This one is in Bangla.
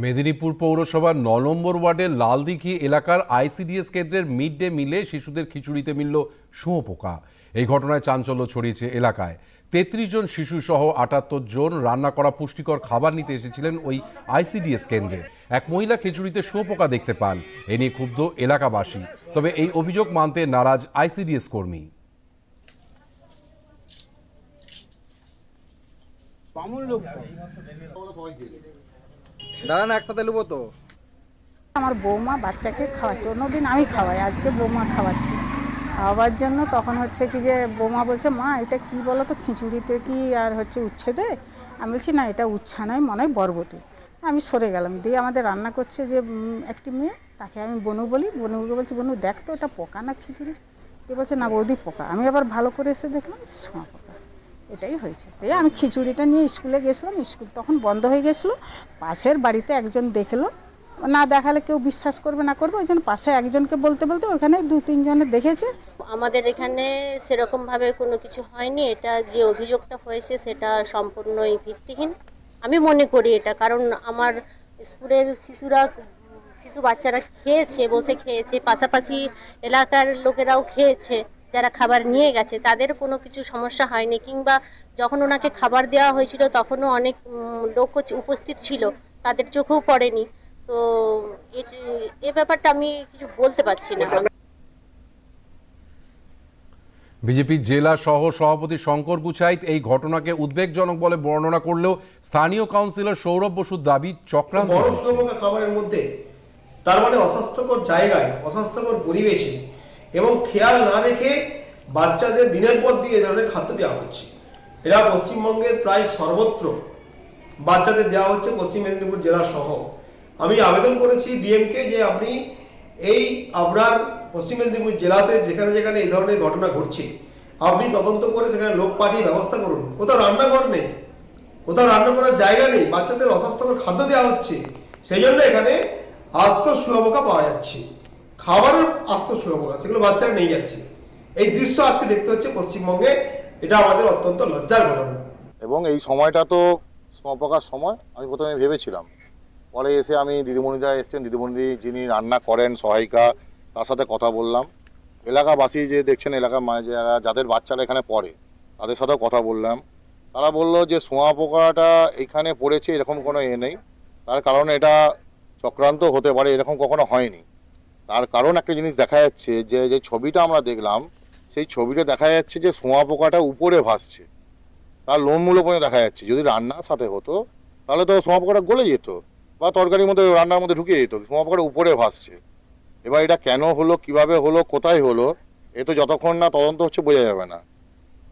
মেদিনীপুর পৌরসভার ন নম্বর ওয়ার্ডের লালদিঘি এলাকার আইসিডিএস কেন্দ্রের মিড ডে মিলে শিশুদের খিচুড়িতে মিলল শুঁয়োপোকা এই ঘটনায় চাঞ্চল্য ছড়িয়েছে এলাকায়। তেত্রিশ জন শিশু সহ আটাত্তর জন রান্না করা পুষ্টিকর খাবার নিতে এসেছিলেন ওই আইসিডিএস কেন্দ্রে। এক মহিলা খিচুড়িতে শুঁয়োপোকা দেখতে পান। এ নিয়ে ক্ষুব্ধ এলাকাবাসী। তবে এই অভিযোগ মানতে নারাজ আইসিডিএস কর্মী। লোক দাঁড়ান, একসাথে নেব তো। আমার বৌমা বাচ্চাকে খাওয়াচ্ছে। অন্যদিন আমি খাওয়াই, আজকে বৌমা খাওয়াচ্ছি। খাওয়াবার জন্য তখন হচ্ছে কি যে বৌমা বলছে, মা, এটা কি বলো তো খিচুড়িতে কি আর হচ্ছে উচ্ছে দেয় আমি বলছি, না, এটা উচ্ছা নয় মনে হয় বরবটি। আমি সরে গেলাম। দিয়ে আমাদের রান্না করছে যে একটি মেয়ে, তাকে আমি বনু বলি। বনুকে বলছি, বনু, দেখ তো ওটা পোকা না খিচুড়ি? দিয়ে বলছে, না বৌদি, পোকা। আমি আবার ভালো করে এসে দেখলাম যে পোকা। এটাই হয়েছে। দিয়ে আমি খিচুড়িটা নিয়ে স্কুলে গেছিলাম, স্কুল তখন বন্ধ হয়ে গেছিল। পাশের বাড়িতে একজন দেখল। না দেখালে কেউ বিশ্বাস করবে না করবে, ওই জন্য পাশে একজনকে বলতে বলতে ওখানে দু তিনজনে দেখেছে। আমাদের এখানে সেরকমভাবে কোনো কিছু হয়নি, এটা যে অভিযোগটা হয়েছে সেটা সম্পূর্ণই ভিত্তিহীন। আমি মনে করি এটা, কারণ আমার স্কুলের শিশুরা, শিশু বাচ্চারা খেয়েছে, বসে খেয়েছে, পাশাপাশি এলাকার লোকেরাও খেয়েছে। যারা খাবার নিয়ে গেছে তাদের কোনো কিছু সমস্যা হয়নি কিংবা যখন ওনাকে খাবার দেওয়া হয়েছিল তখনও অনেক লোক উপস্থিত ছিল তাদের চোখেও পড়েনি। তো এ- এ ব্যাপারটা আমি কিছু বলতে পারছি না। বিজেপি জেলা সহ সভাপতি শঙ্কর গুছাইত এই ঘটনাকে উদ্বেগজনক বলে বর্ণনা করলেও স্থানীয় কাউন্সিলর সৌরভ বসুর দাবি চক্রান্ত খাবারের মধ্যে তার মানে অস্বাস্থ্যকর জায়গায় অস্বাস্থ্যকর পরিবেশে এবং খেয়াল না রেখে বাচ্চাদের দিনের পর দিন এ ধরনের খাদ্য দেওয়া হচ্ছে। এরা পশ্চিমবঙ্গের প্রায় সর্বত্র বাচ্চাদের দেওয়া হচ্ছে পশ্চিম মেদিনীপুর জেলা সহ। আমি আবেদন করেছি ডিএমকে যে আপনি এই আপনার পশ্চিম মেদিনীপুর জেলাতে যেখানে যেখানে এই ধরনের ঘটনা ঘটছে, আপনি তদন্ত করে সেখানে লোক পাঠিয়ে ব্যবস্থা করুন। কোথাও রান্নাঘর নেই, কোথাও রান্না করার জায়গা নেই, বাচ্চাদের অস্বাস্থ্যকর খাদ্য দেওয়া হচ্ছে, সেই জন্য এখানে আস্ত শুয়াপোকা পাওয়া যাচ্ছে। খাবারের আস্ত শুয়াপোকা সেগুলো বাচ্চারা নিয়ে যাচ্ছে। এই দৃশ্য আজকে দেখতে হচ্ছে পশ্চিমবঙ্গে, এটা আমাদের অত্যন্ত লজ্জার ঘটনা। এবং এই সময়টা তো সমপকার সময়, আমি প্রথমে ভেবেছিলাম। পরে এসে আমি দিদিমণিরা এসছেন, দিদিমণি যিনি রান্না করেন, সহায়িকা, তার সাথে কথা বললাম। এলাকাবাসী যে দেখছেন এলাকার মা- যারা যাদের বাচ্চারা এখানে পড়ে, তাদের সাথেও কথা বললাম। তারা বলল যে সোঁয়া পোকাটা এখানে পড়েছে, এরকম কোনো এ নেই। তার কারণ এটা চক্রান্ত হতে পারে, এরকম কখনো হয়নি। তার কারণ একটা জিনিস দেখা যাচ্ছে যে যে ছবিটা আমরা দেখলাম, সেই ছবিটা দেখা যাচ্ছে যে সোঁয়া পোকাটা উপরে ভাসছে। তার লোমগুলো পর্যন্ত দেখা যাচ্ছে। যদি রান্নার সাথে হতো, তাহলে তো সোঁয়া পোকাটা গলে যেত বা তরকারির মধ্যে, রান্নার মধ্যে ঢুকে যেত সোঁয়া পোকাটা উপরে ভাসছে। এবার এটা কেন হলো, কীভাবে হলো, কোথায় হলো, এ তো যতক্ষণ না তদন্ত হচ্ছে বোঝা যাবে না।